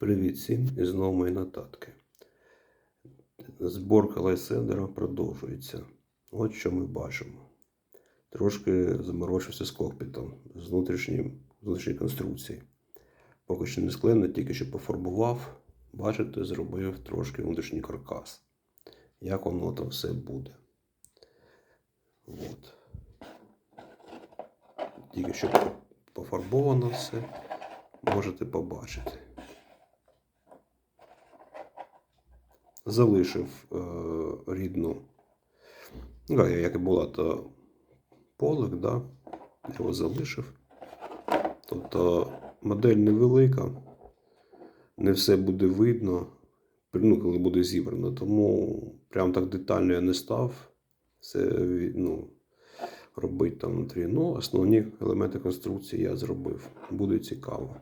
Привіт всім і знову мої нотатки. Зборка лайсендера продовжується. От що ми бачимо. Трошки заморочився з кокпітом, з внутрішньої конструкції. Поки що не склеєно, тільки що пофарбував. Бачите, зробив трошки внутрішній каркас. Як воно там все буде. От. Тільки що пофарбовано все. Можете побачити. Залишив е, рідну, ну, як і була, то полик, да? його залишив. Тобто модель невелика, не все буде видно, ну, коли буде зібрано. Тому прям так детально я не став. Це ну, робити там внутрі. Ну, основні елементи конструкції я зробив. Буде цікаво.